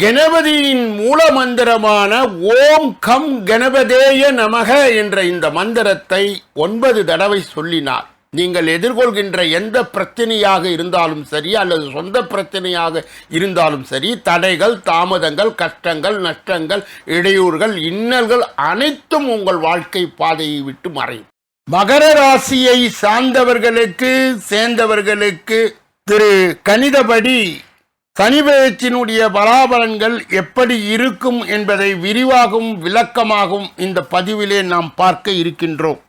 கணபதியின் மூல மந்திரமான ஓம் கம் கணபதேய நமக என்ற இந்த மந்திரத்தை ஒன்பது தடவை சொல்லினார். நீங்கள் எதிர்கொள்கின்ற எந்த பிரச்சனையாக இருந்தாலும் சரி அல்லது சொந்த பிரச்சனையாக இருந்தாலும் சரி தடைகள் தாமதங்கள் கஷ்டங்கள் நஷ்டங்கள் இடையூறுகள் இன்னல்கள் அனைத்தும் உங்கள் வாழ்க்கை பாதையை விட்டு மறையும். மகர ராசியை சார்ந்தவர்களுக்கு சேர்ந்தவர்களுக்கு திரு கணிதபடி சனிபெயர்ச்சியினுடைய பலாபலன்கள் எப்படி இருக்கும் என்பதை விரிவாகவும் விளக்கமாகவும் இந்த பதிவிலே நாம் பார்க்க இருக்கின்றோம்.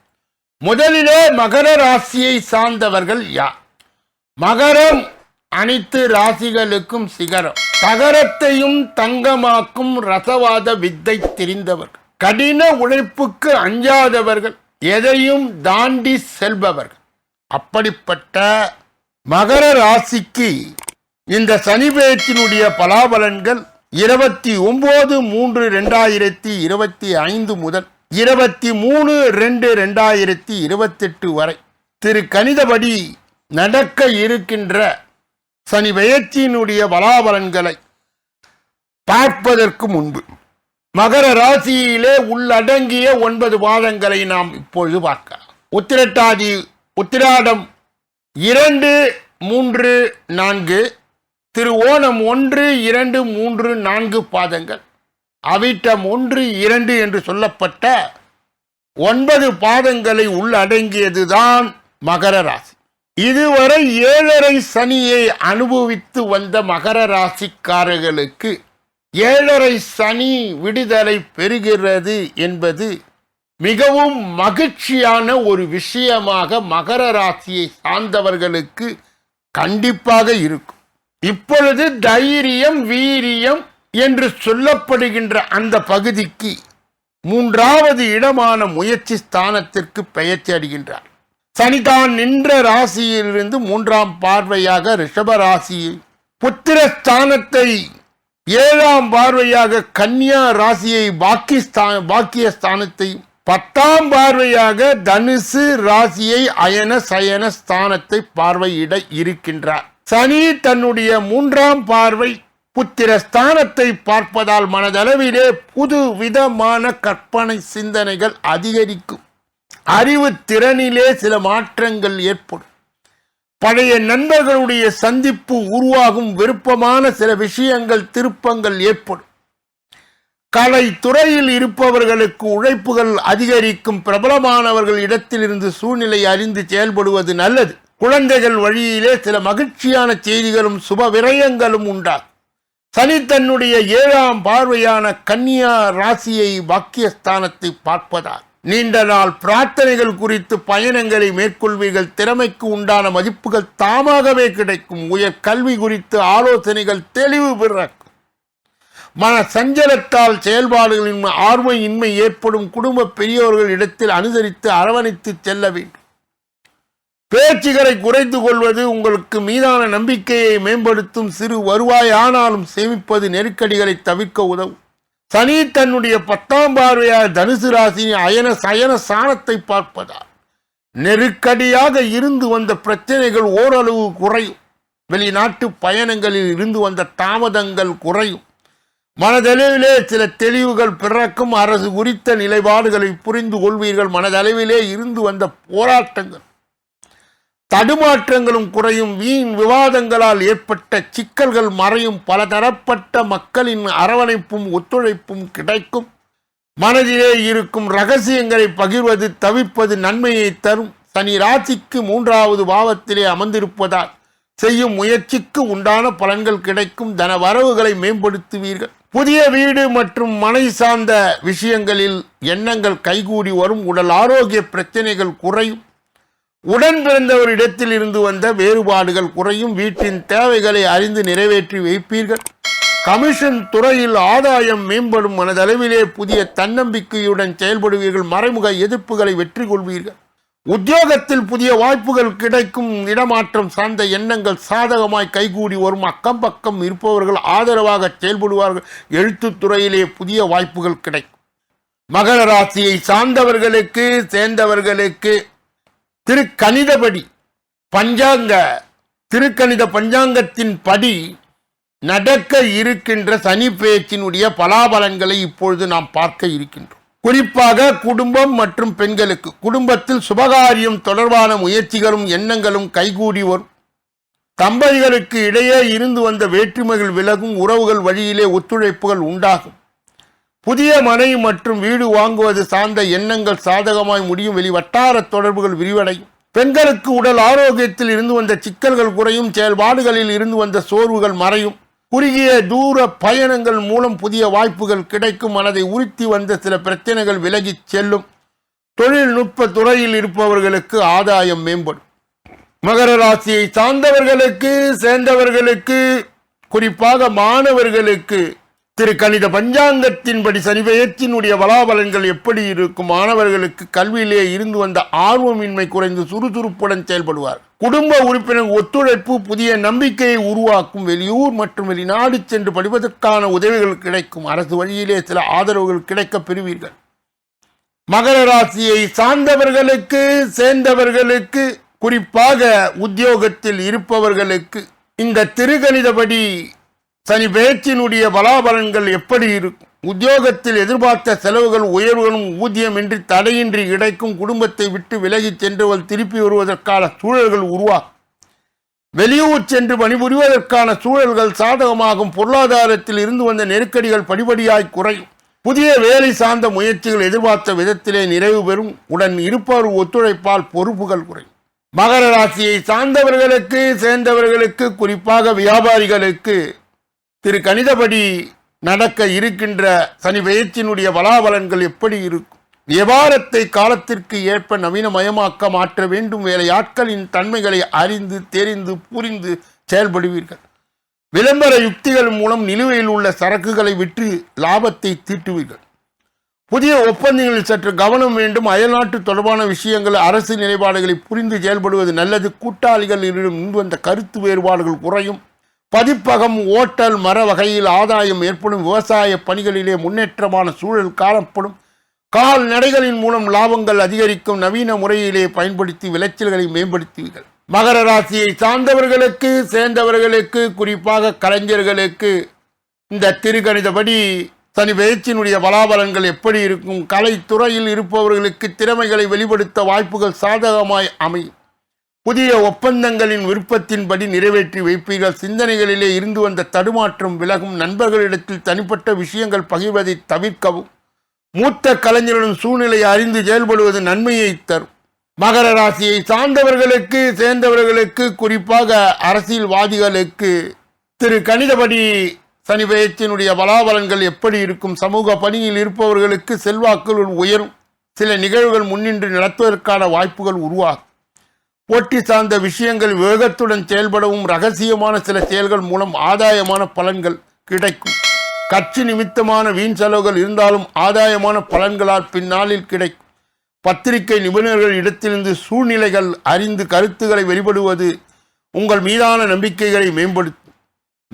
முதலிலே மகர ராசியை சார்ந்தவர்கள் யார்? மகரம் அனைத்து ராசிகளுக்கும் சிகரம். தகரத்தையும் தங்கமாக்கும் ரசவாத வித்தை தெரிந்தவர்கள். கடின உழைப்புக்கு அஞ்சாதவர்கள். எதையும் தாண்டி செல்பவர்கள். அப்படிப்பட்ட மகர ராசிக்கு இந்த சனி பெயர்ச்சியினுடைய பலாபலன்கள் இருபத்தி ஒன்பது மூன்று ரெண்டாயிரத்தி இருபத்தி ஐந்து முதல் இருபத்தி மூணு ரெண்டு ரெண்டாயிரத்தி இருபத்தெட்டு வரை திரு கணிதபடி நடக்க இருக்கின்ற சனி பெயர்ச்சியினுடைய பலாபலன்களை பார்ப்பதற்கு முன்பு மகர ராசியிலே உள்ளடங்கிய ஒன்பது பாதங்களை நாம் இப்பொழுது பார்க்க உத்திரட்டாதி உத்திராடம் இரண்டு மூன்று நான்கு திரு ஓணம் ஒன்று இரண்டு மூன்று நான்கு பாதங்கள். அவிட்டம் ஒன்று இரண்டு என்று சொல்லப்பட்ட ஒன்பது பாதங்களை உள்ளடங்கியதுதான் மகர ராசி. இதுவரை ஏழரை சனியை அனுபவித்து வந்த மகர ராசிக்காரர்களுக்கு ஏழரை சனி விடுதலை பெறுகிறது என்பது மிகவும் மகிழ்ச்சியான ஒரு விஷயமாக மகர ராசியை சார்ந்தவர்களுக்கு கண்டிப்பாக இருக்கும். இப்பொழுது தைரியம் வீரியம் என்று சொல்லப்படுகின்ற அந்த பகுதிக்கு மூன்றாவது இடமான முயற்சி ஸ்தானத்திற்கு பெயர்ச்சி அடைகின்றார் சனிதான் நின்ற ராசியிலிருந்து மூன்றாம் பார்வையாக ரிஷப ராசியில் புத்திர ஸ்தானத்தை ஏழாம் பார்வையாக கன்னியா ராசியை பாக்கிஸ்தான் பாக்கிய ஸ்தானத்தை பத்தாம் பார்வையாக தனுசு ராசியை அயன சயன ஸ்தானத்தை பார்வையிட இருக்கின்றார். சனி தன்னுடைய மூன்றாம் பார்வை புத்திர ஸ்தானத்தை பார்ப்பதால் மனதளவிலே புது விதமான கற்பனை சிந்தனைகள் அதிகரிக்கும். அறிவு திறனிலே சில மாற்றங்கள் ஏற்படும். பழைய நண்பர்களுடைய சந்திப்பு உருவாகும் விருப்பமான சில விஷயங்கள் திருப்பங்கள் ஏற்படும். கலை துறையில் இருப்பவர்களுக்கு உழைப்புகள் அதிகரிக்கும். பிரபலமானவர்கள் இடத்திலிருந்து சூழ்நிலை அறிந்து செயல்படுவது நல்லது. குழந்தைகள் வழியிலே சில மகிழ்ச்சியான செய்திகளும் சுப விரயங்களும் உண்டாகும். சனி தன்னுடைய ஏழாம் பார்வையான கன்னியா ராசியை பாக்கியஸ்தானத்தை பார்ப்பதால் நீண்ட நாள் பிரார்த்தனைகள் குறித்து பயணங்களை மேற்கொள்வீர்கள். திறமைக்கு உண்டான மதிப்புகள் தாமாகவே கிடைக்கும். உயர் கல்வி குறித்து ஆலோசனைகள் தெளிவு பிறக்கும். மன சஞ்சலத்தால் செயல்பாடுகளின் ஆர்வமின்மை ஏற்படும். குடும்ப பெரியோர்கள் இடத்தில் அனுசரித்து அரவணைத்து செல்ல வேண்டும். பேச்சுகளை குறைத்து கொள்வது உங்களுக்கு மீதான நம்பிக்கையை மேம்படுத்தும் சிறு வருவாய் ஆனாலும் சேமிப்பது நெருக்கடிகளை தவிர்க்க உதவும். சனி தன்னுடைய பத்தாம் பார்வையார் தனுசு ராசியின் அயன சயன சாணத்தை பார்ப்பதால் நெருக்கடியாக இருந்து வந்த பிரச்சனைகள் ஓரளவு குறையும். வெளிநாட்டு பயணங்களில் இருந்து வந்த தாமதங்கள் குறையும். மனதளவிலே சில தெளிவுகள் பிறக்கும். அரசு குறித்த நிலைப்பாடுகளை புரிந்து கொள்வீர்கள். மனதளவிலே இருந்து வந்த போராட்டங்கள் தடுமாற்றங்களும் குறையும். வீண் விவாதங்களால் ஏற்பட்ட சிக்கல்கள் மறையும். பலதரப்பட்ட மக்களின் அரவணைப்பும் ஒத்துழைப்பும் கிடைக்கும். மனதிலே இருக்கும் ரகசியங்களை பகிர்வது தவிர்ப்பது நன்மையை தரும். சனி ராசிக்கு மூன்றாவது பாவத்திலே அமர்ந்திருப்பதால் செய்யும் முயற்சிக்கு உண்டான பலன்கள் கிடைக்கும். தன வரவுகளை மேம்படுத்துவீர்கள். புதிய வீடு மற்றும் மனை சார்ந்த விஷயங்களில் எண்ணங்கள் கைகூடி வரும். உடல் ஆரோக்கிய பிரச்சனைகள் குறையும். உடன் பிறந்தவர் இடத்தில் இருந்து வந்த வேறுபாடுகள் குறையும். வீட்டின் தேவைகளை அறிந்து நிறைவேற்றி வைப்பீர்கள். கமிஷன் துறையில் ஆதாயம் மேம்படும் மனதளவிலே புதிய தன்னம்பிக்கையுடன் செயல்படுவீர்கள். மறைமுக எதிர்ப்புகளை வெற்றி கொள்வீர்கள் உத்தியோகத்தில் புதிய வாய்ப்புகள் கிடைக்கும். இடமாற்றம் சார்ந்த எண்ணங்கள் சாதகமாய் கைகூடி வரும். அக்கம் பக்கம் இருப்பவர்கள் ஆதரவாக செயல்படுவார்கள். எழுத்துத் துறையிலே புதிய வாய்ப்புகள் கிடைக்கும். மகர ராசியை சார்ந்தவர்களுக்கு சேர்ந்தவர்களுக்கு திருக்கணிதபடி பஞ்சாங்க திருக்கணித பஞ்சாங்கத்தின் படி நடக்க இருக்கின்ற சனி பேச்சினுடைய பலாபலன்களை இப்பொழுது நாம் பார்க்க இருக்கின்றோம். குறிப்பாக குடும்பம் மற்றும் பெண்களுக்கு குடும்பத்தில் சுபகாரியம் தொடர்பான முயற்சிகளும் எண்ணங்களும் கைகூடி வரும். தம்பதிகளுக்கு இடையே இருந்து வந்த வேற்றுமைகள் விலகும் உறவுகள் வழியிலே ஒத்துழைப்புகள் உண்டாகும். புதிய மனை மற்றும் வீடு வாங்குவது சார்ந்த எண்ணங்கள் சாதகமாய் முடியும். வெளி வட்டார தொடர்புகள் விரிவடையும். பெண்களுக்கு உடல் ஆரோக்கியத்தில் இருந்து வந்த சிக்கல்கள் குறையும். செயல்பாடுகளில் இருந்து வந்த சோர்வுகள் மறையும். குறுகிய தூர பயணங்கள் மூலம் புதிய வாய்ப்புகள் கிடைக்கும். மனதை உறுத்தி வந்த சில பிரச்சனைகள் விலகிச் செல்லும். தொழில்நுட்ப துறையில் இருப்பவர்களுக்கு ஆதாயம் மேம்படும். மகர ராசியை சார்ந்தவர்களுக்கு சேர்ந்தவர்களுக்கு குறிப்பாக மாணவர்களுக்கு திரு கணித பஞ்சாங்கத்தின்படி சனிபெயர்ச்சியினுடைய பலாபலன்கள் எப்படி இருக்கும்? மாணவர்களுக்கு கல்வியிலே இருந்து வந்த ஆர்வமின்மை குறைந்து சுறுசுறுப்புடன் செயல்படுவார். குடும்ப உறுப்பினர் ஒத்துழைப்பு புதிய நம்பிக்கையை உருவாக்கும் வெளியூர் மற்றும் வெளிநாடு சென்று படிப்பதற்கான உதவிகள் கிடைக்கும். அரசு வழியிலே சில ஆதரவுகள் கிடைக்கப் பெறுவீர்கள். மகர ராசியை சார்ந்தவர்களுக்கு சேர்ந்தவர்களுக்கு குறிப்பாக உத்தியோகத்தில் இருப்பவர்களுக்கு இந்த திருகணிதபடி சனி பேச்சினுடைய பலாபலன்கள் எப்படி இருக்கும்? உத்தியோகத்தில் எதிர்பார்த்த செலவுகள் உயர்வுகளும் ஊதியமின்றி தடையின்றி கிடைக்கும் குடும்பத்தை விட்டு விலகிச் சென்றவள் திருப்பி வருவதற்கான சூழல்கள் உருவாகும். வெளியூர் சென்று பணிபுரிவதற்கான சூழல்கள் சாதகமாகும். பொருளாதாரத்தில் இருந்து வந்த நெருக்கடிகள் படிப்படியாய் குறையும். புதிய வேலை சார்ந்த முயற்சிகள் எதிர்பார்த்த விதத்திலே நிறைவு பெறும். உடன் இருப்பவர் ஒத்துழைப்பால் பொறுப்புகள் குறையும். மகர ராசியை சார்ந்தவர்களுக்கு சேர்ந்தவர்களுக்கு குறிப்பாக வியாபாரிகளுக்கு திரு கணிதபடி நடக்க இருக்கின்ற சனி பெயர்ச்சியினுடைய பலாபலன்கள் எப்படி இருக்கும்? வியாபாரத்தை காலத்திற்கு ஏற்ப நவீனமயமாக்க மாற்ற வேண்டும் வேலையாட்களின் தன்மைகளை அறிந்து தெரிந்து புரிந்து செயல்படுவீர்கள். விளம்பர யுக்திகள் மூலம் நிலுவையில் உள்ள சரக்குகளை விற்று லாபத்தை தீட்டுவீர்கள். புதிய ஒப்பந்தங்களில் சற்று கவனம் வேண்டும். அயல்நாட்டு தொடர்பான விஷயங்கள் அரசு நிலைப்பாடுகளை புரிந்து செயல்படுவது நல்லது. கூட்டாளிகளிடம் வந்த கருத்து வேறுபாடுகள் குறையும். பதிப்பகம் ஓட்டல் மர வகையில் ஆதாயம் ஏற்படும் விவசாய பணிகளிலே முன்னேற்றமான சூழல் காணப்படும். கால்நடைகளின் மூலம் லாபங்கள் அதிகரிக்கும். நவீன முறையிலே பயன்படுத்தி விளைச்சல்களை மேம்படுத்துவீர்கள். மகர ராசியை சார்ந்தவர்களுக்கு சேர்ந்தவர்களுக்கு குறிப்பாக கலைஞர்களுக்கு இந்த திருக்கணிதப்படி சனி பயிற்சியினுடைய பலாபலன்கள் எப்படி இருக்கும்? கலைத்துறையில் இருப்பவர்களுக்கு திறமைகளை வெளிப்படுத்த வாய்ப்புகள் சாதகமாய் அமையும். புதிய ஒப்பந்தங்களின் விருப்பத்தின்படி நிறைவேற்றி வைப்பீர்கள். சிந்தனைகளிலே இருந்து வந்த தடுமாற்றம் விலகும். நண்பர்களிடத்தில் தனிப்பட்ட விஷயங்கள் பகிர்வதை தவிர்க்கவும். மூத்த கலைஞருடன் சூழ்நிலையை அறிந்து செயல்படுவது நன்மையை தரும். மகர ராசியை சார்ந்தவர்களுக்கு சேர்ந்தவர்களுக்கு குறிப்பாக அரசியல்வாதிகளுக்கு திரு கணிதபடி சனி பெயர்ச்சியினுடைய பலாபலன்கள் எப்படி இருக்கும்? சமூக பணியில் இருப்பவர்களுக்கு செல்வாக்குகள் உயரும். சில நிகழ்வுகள் முன்னின்று நடத்துவதற்கான வாய்ப்புகள் உருவாகும். போட்டி சார்ந்த விஷயங்கள் வேகத்துடன் செயல்படவும் ரகசியமான சில செயல்கள் மூலம் ஆதாயமான பலன்கள் கிடைக்கும். கட்சி நிமித்தமான வீண் செலவுகள் இருந்தாலும் ஆதாயமான பலன்களால் பின்னாளில் கிடைக்கும். பத்திரிகை நிபுணர்கள் இடத்திலிருந்து சூழ்நிலைகள் அறிந்து கருத்துக்களை வெளிப்படுவது உங்கள் மீதான நம்பிக்கைகளை மேம்படுத்தும்.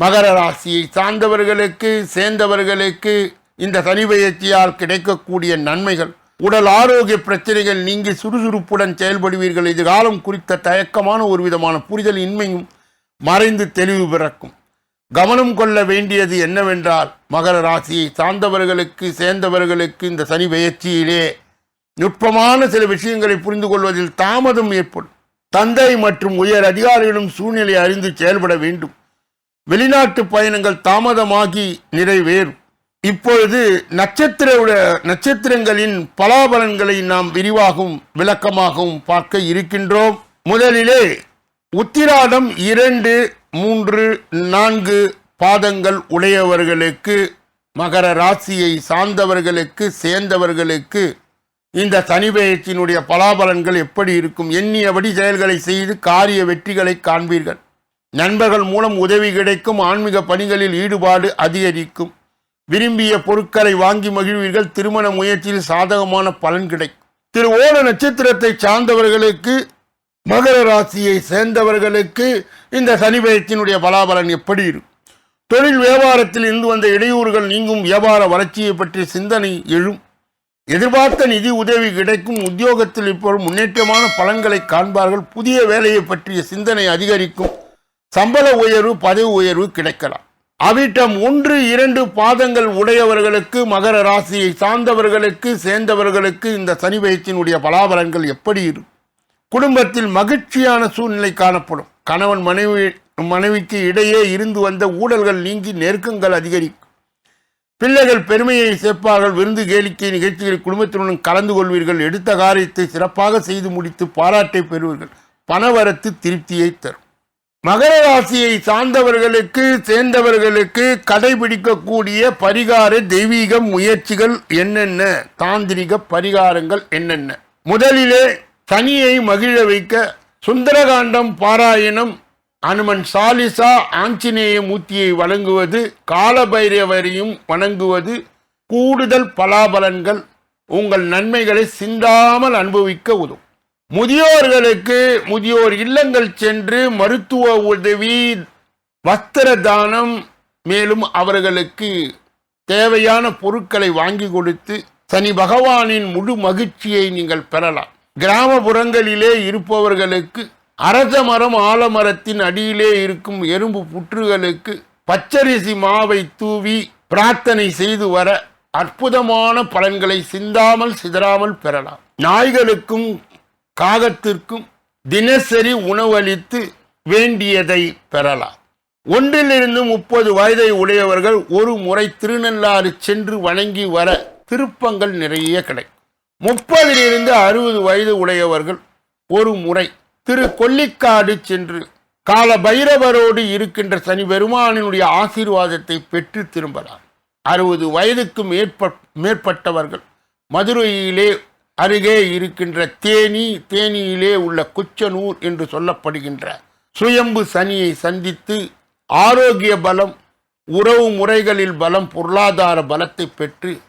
மகர ராசியை சார்ந்தவர்களுக்கு சேர்ந்தவர்களுக்கு இந்த சனி பயிற்சியால் கிடைக்கக்கூடிய நன்மைகள். உடல் ஆரோக்கிய பிரச்சனைகள் நீங்கி சுறுசுறுப்புடன் செயல்படுவீர்கள். எதிர்காலம் குறித்த தயக்கமான ஒரு விதமான புரிதல் இன்மையும் மறைந்து தெளிவு பிறக்கும். கவனம் கொள்ள வேண்டியது என்னவென்றால் மகர ராசியை சார்ந்தவர்களுக்கு சேர்ந்தவர்களுக்கு இந்த சனி பெயர்ச்சியிலே நுட்பமான சில விஷயங்களை புரிந்து கொள்வதில் தாமதம் ஏற்படும். தந்தை மற்றும் உயர் அதிகாரிகளும் சூழ்நிலை அறிந்து செயல்பட வேண்டும். வெளிநாட்டு பயணங்கள் தாமதமாகி நிறைவேறும். இப்பொழுது நட்சத்திர நட்சத்திரங்களின் பலாபலன்களை நாம் விரிவாகவும் விளக்கமாகவும் பார்க்க இருக்கின்றோம். முதலிலே உத்திராடம் இரண்டு மூன்று நான்கு பாதங்கள் உடையவர்களுக்கு மகர ராசியை சார்ந்தவர்களுக்கு சேர்ந்தவர்களுக்கு இந்த சனி பெயர்ச்சியினுடைய பலாபலன்கள் எப்படி இருக்கும்? எண்ணியபடி செயல்களை செய்து காரிய வெற்றிகளை காண்பீர்கள். நண்பர்கள் மூலம் உதவி கிடைக்கும். ஆன்மீக பணிகளில் ஈடுபாடு அதிகரிக்கும். விரும்பிய பொருட்களை வாங்கி மகிழ்வீர்கள். திருமண முயற்சியில் சாதகமான பலன் கிடைக்கும் திரு ஓண நட்சத்திரத்தை சார்ந்தவர்களுக்கு மகர ராசியை சேர்ந்தவர்களுக்கு இந்த சனி பெயர்ச்சியினுடைய பலாபலன் எப்படி இருக்கும்? தொழில் வியாபாரத்தில் இருந்து வந்த இடையூறுகள் நீங்கும் வியாபார வளர்ச்சியை பற்றி சிந்தனை எழும். எதிர்பார்த்த நிதி உதவி கிடைக்கும் உத்தியோகத்தில் இப்போது முன்னேற்றமான பலன்களை காண்பார்கள். புதிய வேலையை பற்றிய சிந்தனை அதிகரிக்கும். சம்பள உயர்வு பதவி உயர்வு கிடைக்கலாம். அவிட்டம் ஒன்று இரண்டு பாதங்கள் உடையவர்களுக்கு மகர ராசியை சார்ந்தவர்களுக்கு சேர்ந்தவர்களுக்கு இந்த சனி பயிற்சியினுடைய பலாபலன்கள் எப்படி இருக்கும்? குடும்பத்தில் மகிழ்ச்சியான சூழ்நிலை காணப்படும். கணவன் மனைவி மனைவிக்கு இடையே இருந்து வந்த ஊழல்கள் நீங்கி நெருக்கங்கள் அதிகரிக்கும். பிள்ளைகள் பெருமையை சேர்ப்பார்கள் விருந்து கேளிக்கை நிகழ்ச்சிகளில் குடும்பத்தினுடன் கலந்து கொள்வீர்கள் எடுத்த காரியத்தை சிறப்பாக செய்து முடித்து பாராட்டை பெறுவீர்கள். பணவரத்து திருப்தியை தரும். மகர ராசியை சார்ந்தவர்களுக்கு சேர்ந்தவர்களுக்கு கடைபிடிக்கக்கூடிய பரிகார தெய்வீக முயற்சிகள் என்னென்ன? தாந்திரிக பரிகாரங்கள் என்னென்ன? முதலிலே சனியை மகிழ வைக்க சுந்தரகாண்டம் பாராயணம் அனுமன் சாலிசா ஆஞ்சநேய மூர்த்தியை வழங்குவது காலபைரவரையும் வணங்குவது கூடுதல் பலாபலன்கள் உங்கள் நன்மைகளை சிந்தாமல் அனுபவிக்க உதவும். முதியோர்களுக்கு முதியோர் இல்லங்கள் சென்று மருத்துவ உதவி வஸ்திர தானம் மேலும் அவர்களுக்கு தேவையான பொருட்களை வாங்கி கொடுத்து சனி பகவானின் முழு மகிழ்ச்சியை நீங்கள் பெறலாம். கிராமப்புறங்களிலே இருப்பவர்களுக்கு அரச மரம் ஆலமரத்தின் அடியிலே இருக்கும் எறும்பு புற்றுகளுக்கு பச்சரிசி மாவை தூவி பிரார்த்தனை செய்து வர அற்புதமான பலன்களை சிந்தாமல் சிதறாமல் பெறலாம். நாய்களுக்கும் காகத்திற்கும் தினசரி உணவளித்து வேண்டியதை பெறலாம். ஒன்றிலிருந்து முப்பது வயதை உடையவர்கள் ஒரு முறை திருநள்ளாறு சென்று வணங்கி வர திருப்பங்கள் நிறைய கிடைக்கும். முப்பதிலிருந்து அறுபது வயது உடையவர்கள் ஒரு முறை திரு கொல்லிக்காடு சென்று கால பைரவரோடு இருக்கின்ற சனி பெருமானினுடைய ஆசீர்வாதத்தை பெற்று திரும்பலாம். அறுபது வயதுக்கு மேற்ப மேற்பட்டவர்கள் மதுரையிலே அருகே இருக்கின்ற தேனி தேனியிலே உள்ள குச்சனூர் என்று சொல்லப்படுகின்ற சுயம்பு சனியை சந்தித்து ஆரோக்கிய பலம் உறவு முறைகளில் பலம் பொருளாதார பலத்தை பெற்று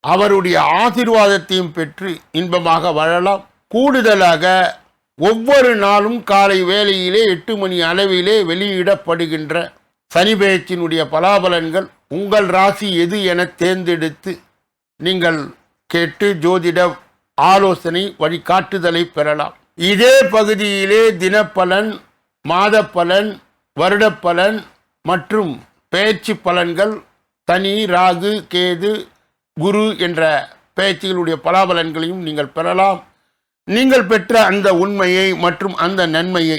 அவருடைய ஆசீர்வாதத்தையும் பெற்று இன்பமாக வாழலாம். கூடுதலாக ஒவ்வொரு நாளும் காலை வேளையிலே எட்டு மணி அளவிலே வெளியிடப்படுகின்ற சனி பெயர்ச்சியினுடைய பலாபலன்கள் உங்கள் ராசி எது என தேர்ந்தெடுத்து நீங்கள் கேட்டு ஜோதிட ஆலோசனை வழிகாட்டுதலை பெறலாம். இதே பகுதியிலே தினப்பலன் மாதப்பலன் வருடப்பலன் மற்றும் பேச்சு பலன்கள் தனி ராகு கேது குரு என்ற பேச்சுகளுடைய பலாபலன்களையும் நீங்கள் பெறலாம். நீங்கள் பெற்ற அந்த உண்மையை மற்றும் அந்த நன்மையை